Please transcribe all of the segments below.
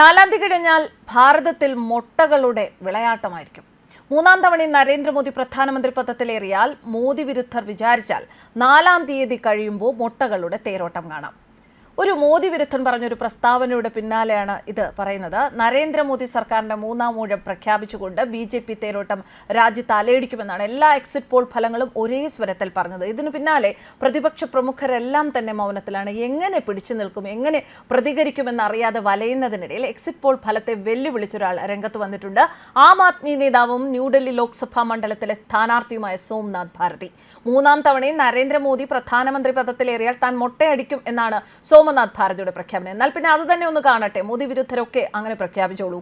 നാലാം തീയതി കഴിഞ്ഞാൽ ഭാരതത്തിൽ മുട്ടകളുടെ വിളയാട്ടമായിരിക്കും. മൂന്നാം തവണ നരേന്ദ്രമോദി പ്രധാനമന്ത്രി പദത്തിലേറിയാൽ മോദി വിരുദ്ധർ വിചാരിച്ചാൽ നാലാം തീയതി കഴിയുമ്പോൾ മുട്ടകളുടെ തേരോട്ടം കാണാം. ഒരു മോദി വിരുദ്ധൻ പറഞ്ഞൊരു പ്രസ്താവനയുടെ പിന്നാലെയാണ് ഇത് പറയുന്നത്. നരേന്ദ്രമോദി സർക്കാരിന്റെ മൂന്നാം ഊഴം പ്രഖ്യാപിച്ചുകൊണ്ട് ബി ജെ പി തേരോട്ടം രാജ്യത്ത് അലയടിക്കുമെന്നാണ് എല്ലാ എക്സിറ്റ് പോൾ ഫലങ്ങളും ഒരേ സ്വരത്തിൽ പറഞ്ഞത്. ഇതിനു പിന്നാലെ പ്രതിപക്ഷ പ്രമുഖരെല്ലാം തന്നെ മൗനത്തിലാണ്. എങ്ങനെ പിടിച്ചു നിൽക്കും എങ്ങനെ പ്രതികരിക്കുമെന്ന് അറിയാതെ വലയുന്നതിനിടയിൽ എക്സിറ്റ് പോൾ ഫലത്തെ വെല്ലുവിളിച്ചൊരാൾ രംഗത്ത് വന്നിട്ടുണ്ട്. ആം ആദ്മി നേതാവും ന്യൂഡൽഹി ലോക്സഭാ മണ്ഡലത്തിലെ സ്ഥാനാർത്ഥിയുമായ സോംനാഥ് ഭാരതി. മൂന്നാം തവണയും നരേന്ദ്രമോദി പ്രധാനമന്ത്രി പദത്തിലേറിയാൽ താൻ മൊട്ടയടിക്കും എന്നാണ് സോമനാഥ് ഭാരതിയുടെ പ്രഖ്യാപനം. എന്നാൽ പിന്നെ അത് തന്നെ ഒന്ന് കാണട്ടെ. മോദി വിരുദ്ധരൊക്കെ അങ്ങനെ പ്രഖ്യാപിച്ചോളൂ.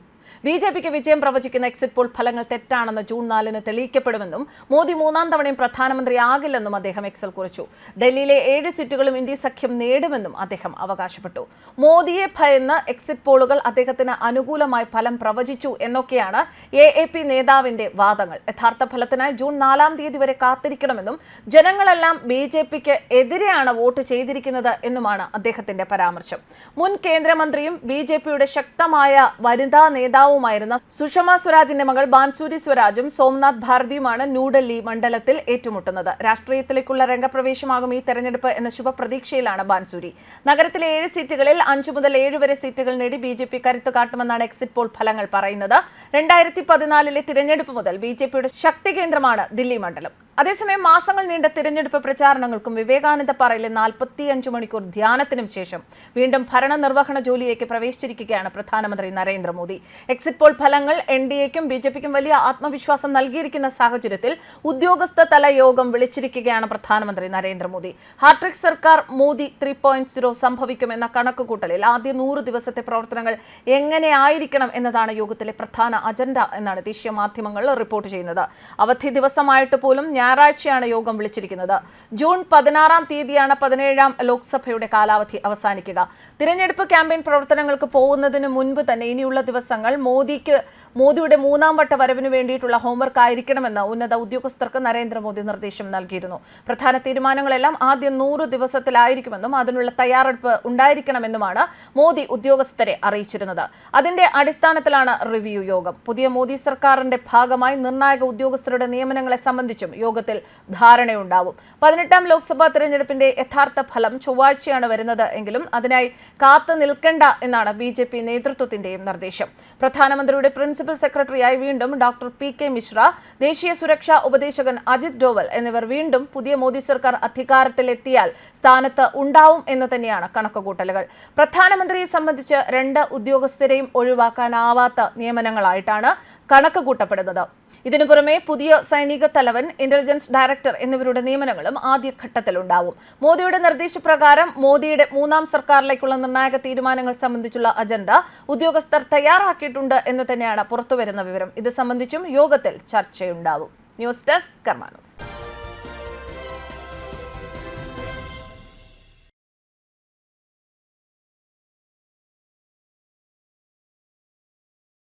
ബി ജെ പിക്ക് വിജയം പ്രവചിക്കുന്ന എക്സിറ്റ് പോൾ ഫലങ്ങൾ തെറ്റാണെന്ന് ജൂൺ നാലിന് തെളിയിക്കപ്പെടുമെന്നും മോദി മൂന്നാം തവണയും പ്രധാനമന്ത്രി ആകില്ലെന്നും അദ്ദേഹം എക്സൽ കുറിച്ചു. ഡൽഹിയിലെ ഏഴ് സീറ്റുകളും ഇന്ത്യ സഖ്യം നേടുമെന്നും അദ്ദേഹം അവകാശപ്പെട്ടു. മോദിയെ ഭയന്ന് എക്സിറ്റ് പോളുകൾ അദ്ദേഹത്തിന് അനുകൂലമായി ഫലം പ്രവചിച്ചു എന്നൊക്കെയാണ് എ എ പി നേതാവിന്റെ വാദങ്ങൾ. യഥാർത്ഥ ഫലത്തിനായി ജൂൺ നാലാം തീയതി വരെ കാത്തിരിക്കണമെന്നും ജനങ്ങളെല്ലാം ബി ജെ പിക്ക് എതിരെയാണ് വോട്ട് ചെയ്തിരിക്കുന്നത് എന്നുമാണ് അദ്ദേഹത്തിന്റെ പരാമർശം. മുൻ കേന്ദ്രമന്ത്രിയും ബി ജെ പിയുടെ ശക്തമായ വനിതാ നേതാവുമായിരുന്ന സുഷമ സ്വരാജിന്റെ മകൾ ബാൻസൂരി സ്വരാജും സോംനാഥ് ഭാരതിയുമാണ് ന്യൂഡൽഹി മണ്ഡലത്തിൽ ഏറ്റുമുട്ടുന്നത്. രാഷ്ട്രീയത്തിലേക്കുള്ള രംഗപ്രവേശമാകും ഈ തെരഞ്ഞെടുപ്പ് എന്ന ശുഭപ്രതീക്ഷയിലാണ് ബാൻസൂരി. നഗരത്തിലെ ഏഴ് സീറ്റുകളിൽ അഞ്ചു മുതൽ ഏഴ് വരെ സീറ്റുകൾ നേടി ബി ജെ പി കരുത്ത് കാട്ടുമെന്നാണ് എക്സിറ്റ് പോൾ ഫലങ്ങൾ പറയുന്നത്. രണ്ടായിരത്തി പതിനാലിലെ തിരഞ്ഞെടുപ്പ് മുതൽ ബി ജെ പിയുടെ ശക്തി കേന്ദ്രമാണ് ദില്ലി മണ്ഡലം. അതേസമയം മാസങ്ങൾ നീണ്ട തിരഞ്ഞെടുപ്പ് പ്രചാരണങ്ങൾക്കും വിവേകാനന്ദ പാറയിലെ നാൽപ്പത്തിയഞ്ച് മണിക്കൂർ ധ്യാനത്തിനും ശേഷം വീണ്ടും ഭരണ നിർവഹണ ജോലിയിലേക്ക് പ്രവേശിച്ചിരിക്കുകയാണ് പ്രധാനമന്ത്രി നരേന്ദ്രമോദി. എക്സിറ്റ് പോൾ ഫലങ്ങൾ എൻ ഡി എക്കും ബി ജെ പിക്കും വലിയ ആത്മവിശ്വാസം നൽകിയിരിക്കുന്ന സാഹചര്യത്തിൽ ഉദ്യോഗസ്ഥ തല യോഗം വിളിച്ചിരിക്കുകയാണ് പ്രധാനമന്ത്രി നരേന്ദ്രമോദി. ഹാട്രിക് സർക്കാർ മോദി ത്രീ പോയിന്റ് സീറോ സംഭവിക്കുമെന്ന കണക്കുകൂട്ടലിൽ ആദ്യ നൂറ് ദിവസത്തെ പ്രവർത്തനങ്ങൾ എങ്ങനെയായിരിക്കണം എന്നതാണ് യോഗത്തിലെ പ്രധാന അജണ്ട എന്നാണ് ദേശീയ മാധ്യമങ്ങൾ റിപ്പോർട്ട് ചെയ്യുന്നത്. അവധി ദിവസമായിട്ട് പോലും ഞായറാഴ്ചയാണ് യോഗം വിളിച്ചിരിക്കുന്നത്. ജൂൺ പതിനാറാം തീയതിയാണ് പതിനേഴാം ലോക്സഭയുടെ കാലാവധി അവസാനിക്കുക. തിരഞ്ഞെടുപ്പ് ക്യാമ്പയിൻ പ്രവർത്തനങ്ങൾക്ക് പോകുന്നതിന് മുൻപ് തന്നെ ഇനിയുള്ള ദിവസങ്ങൾ മോദിക്ക് മോദിയുടെ മൂന്നാം വട്ട വരവിന് വേണ്ടിയിട്ടുള്ള ഹോംവർക്ക് ആയിരിക്കണമെന്ന് ഉന്നത ഉദ്യോഗസ്ഥർക്ക് നരേന്ദ്രമോദി നിർദ്ദേശം നൽകിയിരുന്നു. പ്രധാന തീരുമാനങ്ങളെല്ലാം ആദ്യ നൂറ് ദിവസത്തിലായിരിക്കുമെന്നും അതിനുള്ള തയ്യാറെടുപ്പ് ഉണ്ടായിരിക്കണമെന്നുമാണ് മോദി ഉദ്യോഗസ്ഥരെ അറിയിച്ചിരുന്നത്. അതിന്റെ അടിസ്ഥാനത്തിലാണ് റിവ്യൂ യോഗം. പുതിയ മോദി സർക്കാരിന്റെ ഭാഗമായി നിർണായക ഉദ്യോഗസ്ഥരുടെ നിയമനങ്ങളെ സംബന്ധിച്ചും യോഗത്തിൽ ധാരണയുണ്ടാവും. പതിനെട്ടാം ലോക്സഭാ തെരഞ്ഞെടുപ്പിന്റെ യഥാർത്ഥ ഫലം ചൊവ്വാഴ്ചയാണ് വരുന്നത് എങ്കിലും അതിനായി കാത്തു നിൽക്കേണ്ട എന്നാണ് ബി ജെ പി നേതൃത്വത്തിന്റെയും നിർദ്ദേശം. പ്രധാനമന്ത്രിയുടെ പ്രിൻസിപ്പൽ സെക്രട്ടറിയായി വീണ്ടും ഡോക്ടർ പി കെ മിശ്ര ദേശീയ സുരക്ഷാ ഉപദേശകൻ അജിത് ഡോവൽ എന്നിവർ വീണ്ടും പുതിയ മോദി സർക്കാർ അധികാരത്തിലെത്തിയാൽ സ്ഥാനത്ത് ഉണ്ടാവും എന്ന് തന്നെയാണ് കണക്കുകൂട്ടലുകൾ. പ്രധാനമന്ത്രിയെ സംബന്ധിച്ച് രണ്ട് ഉദ്യോഗസ്ഥരെയും ഒഴിവാക്കാനാവാത്ത നിയമനങ്ങളായിട്ടാണ് കണക്ക് കൂട്ടപ്പെടുന്നത് ഇതിനു പുറമെ പുതിയ സൈനിക തലവൻ ഇന്റലിജൻസ് ഡയറക്ടർ എന്നിവരുടെ നിയമനങ്ങളും ആദ്യഘട്ടത്തിലുണ്ടാവും. മോദിയുടെ നിർദ്ദേശപ്രകാരം മോദിയുടെ മൂന്നാം സർക്കാരിലേക്കുള്ള നിർണായക തീരുമാനങ്ങൾ സംബന്ധിച്ചുള്ള അജണ്ട ഉദ്യോഗസ്ഥർ തയ്യാറാക്കിയിട്ടുണ്ട് എന്ന് തന്നെയാണ് പുറത്തുവരുന്ന വിവരം. ഇത് സംബന്ധിച്ചും യോഗത്തിൽ ചർച്ചയുണ്ടാവും. News desk കർമാനോസ്.